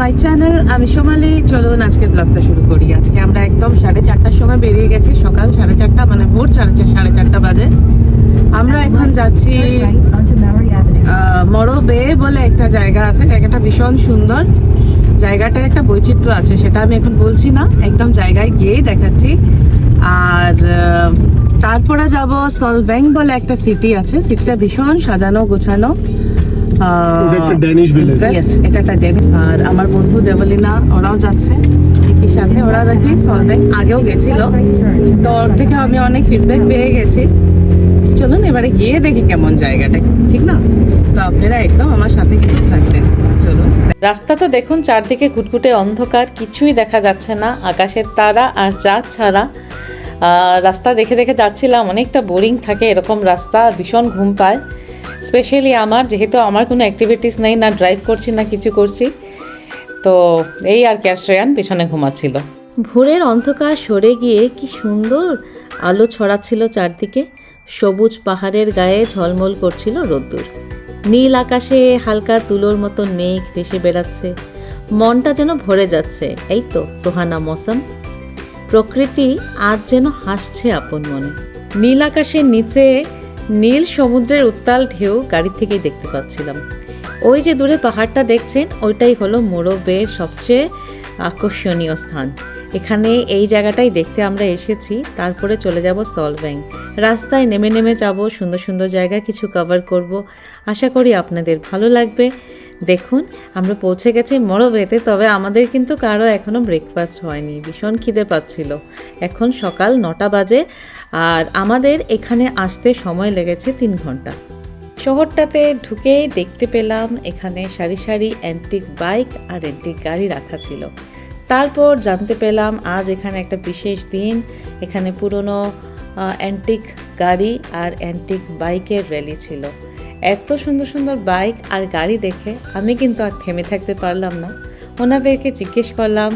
আমি সোমালি। চলুন আজকে ব্লগটা শুরু করি। আজকে আমরা একদম সাড়ে চারটার সময় বেরিয়ে গেছি, সকাল সাড়ে চারটা মানে ভোর সাড়ে সাড়ে চারটা বাজে। আমরা এখন যাচ্ছি onto Maury মরো বে বলে একটা জায়গা আছে। জায়গাটা ভীষণ সুন্দর। জায়গাটার একটা বৈচিত্র্য আছে, সেটা আমি এখন বলছি না। একদম জায়গায় গিয়েই দেখাচ্ছি। আর তারপরে যাব সলভ্যাং বলে একটা সিটি আছে। সিটিটা ভীষণ সাজানো, গোছানো। একটা ড্যানিশ এটা আর আমার বন্ধু দেবলিনা ওরাও যাচ্ছে একই সাথে। ওরা নাকি সলভেং আগেও গেছিল। তো ওর থেকে আমি অনেক ফিডব্যাক পেয়ে গেছি। চলুন এবারে গিয়ে দেখি কেমন জায়গাটা ঠিক না? তো আপনারা একদম আমার সাথে কিন্তু থাকবেন। চলুন। রাস্তা তো দেখুন চারদিকে ঘুটঘুটে অন্ধকার কিছুই দেখা যাচ্ছে না। আকাশের তারা আর চাঁদ ছাড়া। আহ, রাস্তা দেখে দেখে যাচ্ছিলাম অনেকটা বোরিং থাকে এরকম রাস্তা ভীষণ ঘুম পায়। স্পেশালি আমার, যেহেতু আমার কোনো অ্যাক্টিভিটিস নেই, না ড্রাইভ করছি, না কিছু করছি, তো এই আর কি আর শ্রেয়ান পিছনে ঘুমাচ্ছিল। ভোরের অন্ধকার সরে গিয়ে কি সুন্দর আলো ছড়াচ্ছিল চারদিকে। সবুজ পাহাড়ের গায়ে ঝলমল করছিল রোদ্দুর। নীল আকাশে হালকা তুলোর মতন মেঘ ভেসে বেড়াচ্ছে। মনটা যেন ভরে যাচ্ছে। এই তো, সোহানা মৌসুম। প্রকৃতি আজ যেন হাসছে আপন মনে। নীল আকাশের নিচে নীল সমুদ্রের উত্তাল ঢেউ গাড়ি থেকেই দেখতে পাচ্ছিলাম। ওই যে দূরে পাহাড়টা দেখছেন, ওইটাই হলো মোরবের সবচেয়ে আকর্ষণীয় স্থান। এখানে এই জায়গাটাই দেখতে আমরা এসেছি, তারপরে চলে যাব সলভ্যাং রাস্তায় নেমে নেমে যাব, সুন্দর সুন্দর জায়গা কিছু কভার করব। আশা করি আপনাদের ভালো লাগবে। দেখুন, আমরা পৌঁছে গেছি মরবেতে তবে আমাদের কিন্তু কারও এখনও ব্রেকফাস্ট হয়নি। ভীষণ খিদে পাচ্ছিল। এখন সকাল নটা বাজে, আর আমাদের এখানে আসতে সময় লেগেছে তিন ঘণ্টা। শহরটাতে ঢুকেই দেখতে পেলাম, এখানে সারি সারি অ্যান্টিক বাইক আর অ্যান্টিক গাড়ি রাখা ছিল। তারপর জানতে পেলাম, আজ এখানে একটা বিশেষ দিন। এখানে পুরনো অ্যান্টিক গাড়ি আর অ্যান্টিক বাইকের র্যালি ছিল। এত সুন্দর সুন্দর বাইক আর গাড়ি দেখে আমি কিন্তু আর থেমে থাকতে পারলাম না। ওনাদেরকে জিজ্ঞেস করলাম,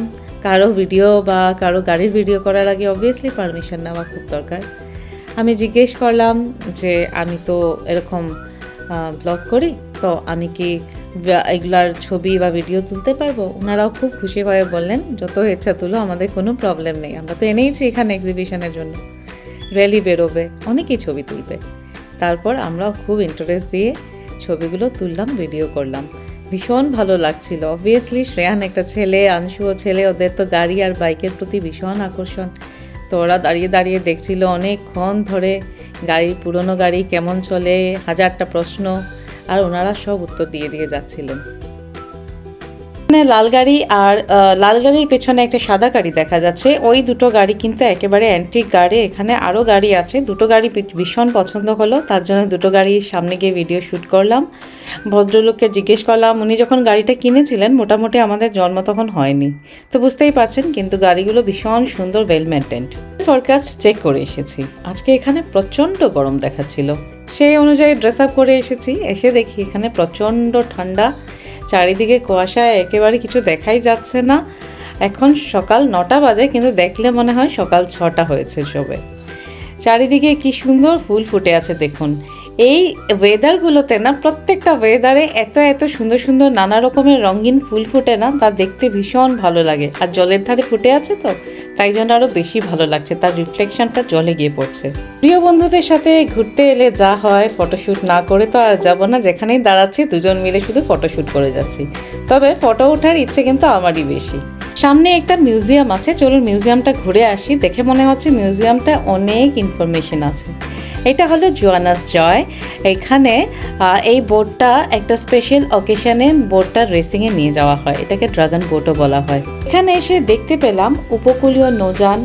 কারও ভিডিও বা কারও গাড়ির ভিডিও করার আগে অবভিয়াসলি পারমিশন নেওয়া খুব দরকার। আমি জিজ্ঞেস করলাম যে, আমি তো এরকম ব্লগ করি, তো আমি কি এগুলার ছবি বা ভিডিও তুলতে পারব? ওনারাও খুব খুশি হয়ে বললেন, যত ইচ্ছা তুলো, আমাদের কোনো প্রবলেম নেই। আমরা তো এনেইছি এখানে এক্সিবিশনের জন্য। র্যালি বেরোবে, অনেকেই ছবি তুলবে। তারপর আমরা খুব ইন্টারেস্ট দিয়ে ছবিগুলো তুললাম ভিডিও করলাম। ভীষণ ভালো লাগছিল। অবভিয়াসলি শ্রেয়ান একটা ছেলে আংশুও ছেলে, ওদের তো গাড়ি আর বাইকের প্রতি ভীষণ আকর্ষণ। তো ওরা দাঁড়িয়ে দাঁড়িয়ে দেখছিল অনেকক্ষণ ধরে গাড়ির পুরনো গাড়ি কেমন চলে, হাজারটা প্রশ্ন, আর ওনারা সব উত্তর দিয়ে দিয়ে যাচ্ছিলেন। এখানে লাল গাড়ি আর লাল গাড়ির পেছনে একটা সাদা গাড়ি দেখা যাচ্ছে। ওই দুটো গাড়ি কিন্তু একেবারে অ্যান্টিক গাড়ি। এখানে আরও গাড়ি আছে। দুটো গাড়ি ভীষণ পছন্দ হলো। তার জন্য দুটো গাড়ির সামনে গিয়ে ভিডিও শ্যুট করলাম। ভদ্রলোককে জিজ্ঞেস করলাম, উনি যখন গাড়িটা কিনেছিলেন, মোটামুটি আমাদের জন্ম তখন হয়নি। তো বুঝতেই পারছেন, কিন্তু গাড়িগুলো ভীষণ সুন্দর ওয়েল মেনটেন্ড ফরকাস্ট চেক করে এসেছি। আজকে এখানে প্রচণ্ড গরম দেখাচ্ছিল। সেই অনুযায়ী ড্রেস আপ করে এসেছি। এসে দেখি এখানে প্রচণ্ড ঠান্ডা। চারিদিকে কুয়াশায় একেবারে কিছু দেখাই যাচ্ছে না। এখন সকাল নটা বাজে, কিন্তু দেখলে মনে হয় সকাল ছটা হয়েছে সবে। চারিদিকে কি সুন্দর ফুল ফুটে আছে দেখুন। এই ওয়েদারগুলোতে না, প্রত্যেকটা ওয়েদারে এত এত সুন্দর সুন্দর নানা রকমের রঙিন ফুল ফুটে না, তা দেখতে ভীষণ ভালো লাগে। আর জলের ধারে ফুটে আছে তো, তাই জন্য আরও বেশি ভালো লাগছে। তার রিফ্লেকশনটা জলে গিয়ে পড়ছে। প্রিয় বন্ধুদের সাথে ঘুরতে এলে যা হয় ফটোশ্যুট না করে তো আর যাব না, যেখানেই দাঁড়াচ্ছি, দুজন মিলে শুধু ফটোশ্যুট করে যাচ্ছি। তবে ফটো ওঠার ইচ্ছে কিন্তু আমারই বেশি। সামনে একটা মিউজিয়াম আছে, চলুন মিউজিয়ামটা ঘুরে আসি। দেখে মনে হচ্ছে মিউজিয়ামটা অনেক ইনফরমেশন আছে। এটা হলো জোয়ানাস জয়। এখানে এই বোটটা একটা স্পেশাল অকেশনে বোটটা রেসিংয়ে নিয়ে যাওয়া হয়। এটাকে ড্রাগন বোটও বলা হয়। এখানে এসে দেখতে পেলাম উপকূলীয় নৌযান,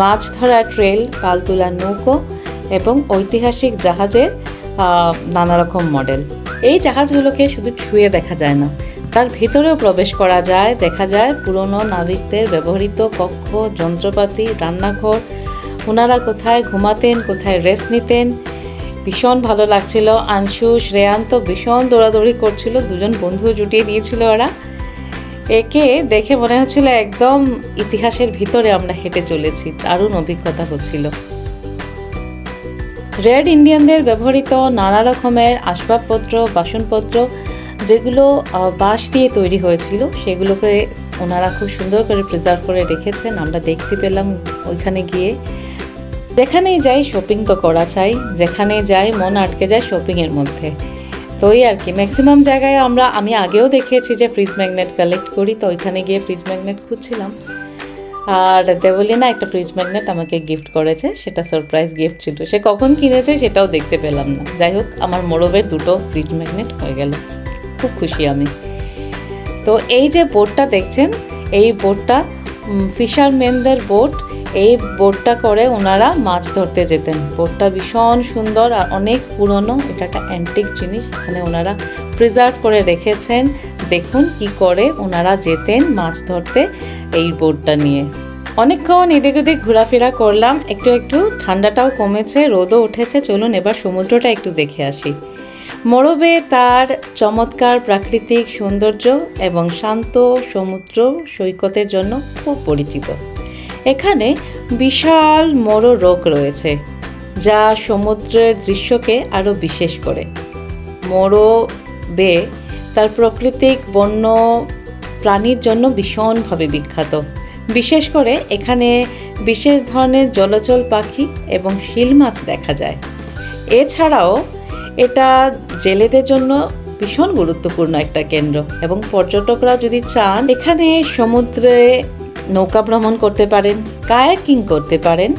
মাছ ধরা ট্রেল পাল তোলা নৌকো এবং ঐতিহাসিক জাহাজের নানা রকম মডেল এই জাহাজগুলোকে শুধু ছুঁয়ে দেখা যায় না, তার ভিতরেও প্রবেশ করা যায়, দেখা যায় পুরনো নাবিকদের ব্যবহৃত কক্ষ, যন্ত্রপাতি, রান্নাঘর ওনারা কোথায় ঘুমাতেন, কোথায় রেস্ট নিতেন। ভীষণ ভালো লাগছিল। আংশু শ্রেয়ান তো ভীষণ দৌড়াদৌড়ি করছিল। দুজন বন্ধু জুটিয়ে দিয়েছিল ওরা। একে দেখে মনে হচ্ছিল একদম ইতিহাসের ভিতরে আমরা হেঁটে চলেছি। দারুণ অভিজ্ঞতা হচ্ছিল। রেড ইন্ডিয়ানদের ব্যবহৃত নানা রকমের আসবাবপত্র, বাসনপত্র, যেগুলো বাঁশ দিয়ে তৈরি হয়েছিল, সেগুলোকে ওনারা খুব সুন্দর করে প্রিজার্ভ করে রেখেছেন। আমরা দেখতে পেলাম ওইখানে গিয়ে। যেখানেই যাই শপিং তো করা চাই। যেখানে যাই, মন আটকে যায় শপিংয়ের মধ্যে। তো এই আর কি ম্যাক্সিমাম জায়গায় আমরা, আমি আগেও দেখিয়েছি যে ফ্রিজ ম্যাগনেট কালেক্ট করি, তো ওইখানে গিয়ে ফ্রিজ ম্যাগনেট খুঁজছিলাম। আর দেবলিনা একটা ফ্রিজ ম্যাগনেট আমাকে গিফট করেছে, সেটা সারপ্রাইজ গিফট ছিল। সে কখন কিনেছে সেটাও দেখতে পেলাম না। যাই হোক, আমার মোরবের দুটো ফ্রিজ ম্যাগনেট হয়ে গেল। খুব খুশি আমি। তো এই যে বোটটা দেখছেন, এই বোটটা ফিশারম্যানদের বোট এই বোটটা করে ওনারা মাছ ধরতে যেতেন। বোটটা ভীষণ সুন্দর আর অনেক পুরনো। এটা একটা অ্যান্টিক জিনিস, এখানে ওনারা প্রিজার্ভ করে রেখেছেন। দেখুন কি করে ওনারা যেতেন মাছ ধরতে এই বোটটা নিয়ে। অনেকক্ষণ এদিক ওদিক ঘোরাফেরা করলাম, একটু একটু ঠান্ডাটাও কমেছে, রোদও উঠেছে। চলুন এবার সমুদ্রটা একটু দেখে আসি। মোরবে তার চমৎকার প্রাকৃতিক সৌন্দর্য এবং শান্ত সমুদ্র সৈকতের জন্য খুব পরিচিত। এখানে বিশাল মরো রোগ রয়েছে, যা সমুদ্রের দৃশ্যকে আরও বিশেষ করে। মোরো বে তার প্রাকৃতিক বন্য প্রাণীর জন্য ভীষণভাবে বিখ্যাত। বিশেষ করে এখানে বিশেষ ধরনের জলচল পাখি এবং শিল মাছ দেখা যায়। এছাড়াও এটা জেলেদের জন্য ভীষণ গুরুত্বপূর্ণ একটা কেন্দ্র এবং পর্যটকরা যদি চান, এখানে সমুদ্রে নৌকা ভ্রমণ করতে পারেন, কায়াকিং করতে পারেন,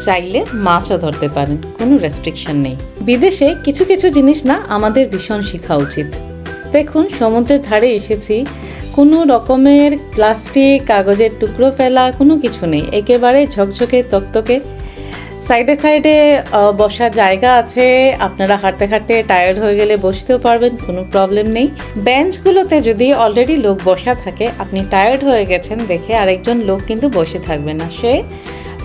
চাইলে মাছও ধরতে পারেন, কোনো রেস্ট্রিকশন নেই। বিদেশে কিছু কিছু জিনিস না আমাদের ভীষণ শেখা উচিত। দেখুন, সমুদ্রের ধারে এসেছি, কোনো রকমের প্লাস্টিক কাগজের টুকরো ফেলা, কোনো কিছু নেই। একেবারে ঝকঝকে, তকতকে সাইডে সাইডে বসার জায়গা আছে। আপনারা হাঁটতে হাঁটতে টায়ার্ড হয়ে গেলে বসতেও পারবেন, কোনো প্রবলেম নেই। বেঞ্চগুলোতে যদি অলরেডি লোক বসা থাকে, আপনি টায়ার্ড হয়ে গেছেন, দেখে আরেকজন লোক কিন্তু বসে থাকবে না। সে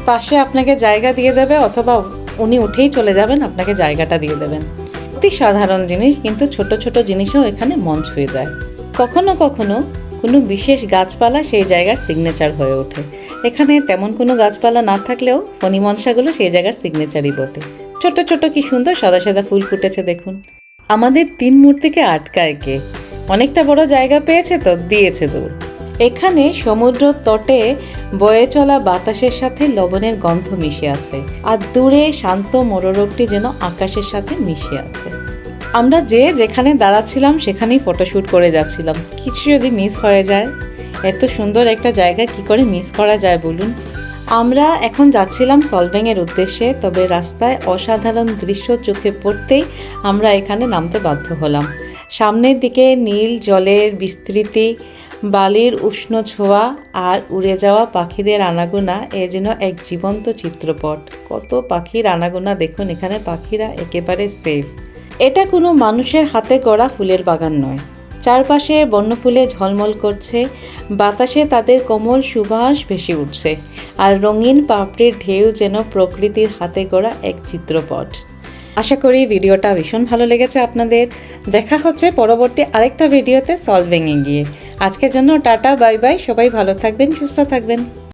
পাশে আপনাকে জায়গা দিয়ে দেবে অথবা উনি উঠেই চলে যাবেন, আপনাকে জায়গাটা দিয়ে দেবেন। অতি সাধারণ জিনিস, কিন্তু ছোট ছোট জিনিসও এখানে মন ছুঁয়ে যায়। কখনো কখনো কোনো বিশেষ গাছপালা সেই জায়গার সিগনেচার হয়ে ওঠে। এখানে তেমন কোনো গাছপালা না থাকলেও ফণি মনসাগুলো সেই জায়গার সিগনেচারই বটে। ছোট ছোট কি সুন্দর সাদা সাদা ফুল ফুটেছে দেখুন। আমাদের তিন মূর্তিকে আটকায় কে? অনেকটা বড় জায়গা পেয়েছে তো, দিয়েছে দূর। এখানে সমুদ্র তটে বয়ে চলা বাতাসের সাথে লবণের গন্ধ মিশে আছে, আর দূরে শান্ত মোররোগটি যেন আকাশের সাথে মিশে আছে। আমরা যে যেখানে দাঁড়াচ্ছিলাম সেখানেই ফটোশ্যুট করে যাচ্ছিলাম। কিছু যদি মিস হয়ে যায়। এত সুন্দর একটা জায়গা কি করে মিস করা যায় বলুন? আমরা এখন যাচ্ছিলাম সলভেংয়ের উদ্দেশ্যে, তবে রাস্তায় অসাধারণ দৃশ্য চোখে পড়তেই আমরা এখানে নামতে বাধ্য হলাম। সামনের দিকে নীল জলের বিস্তৃতি, বালির উষ্ণ ছোঁয়া আর উড়ে যাওয়া পাখিদের আনাগোনা, এ যেন এক জীবন্ত চিত্রপট। কত পাখির আনাগোনা দেখুন এখানে, পাখিরা একেবারে সেফ এটা কোনো মানুষের হাতে গড়া ফুলের বাগান নয়। চারপাশে বন্যফুলে ঝলমল করছে, বাতাসে তাদের কোমল সুবাস ভেসে উঠছে, আর রঙিন পাপড়ির ঢেউ যেন প্রকৃতির হাতে গড়া এক চিত্রপট। আশা করি ভিডিওটা ভীষণ ভালো লেগেছে আপনাদের। দেখা হচ্ছে পরবর্তী আরেকটা ভিডিওতে সলভিংয়ে গিয়ে। আজকের জন্য টাটা, বাই বাই, সবাই ভালো থাকবেন, সুস্থ থাকবেন।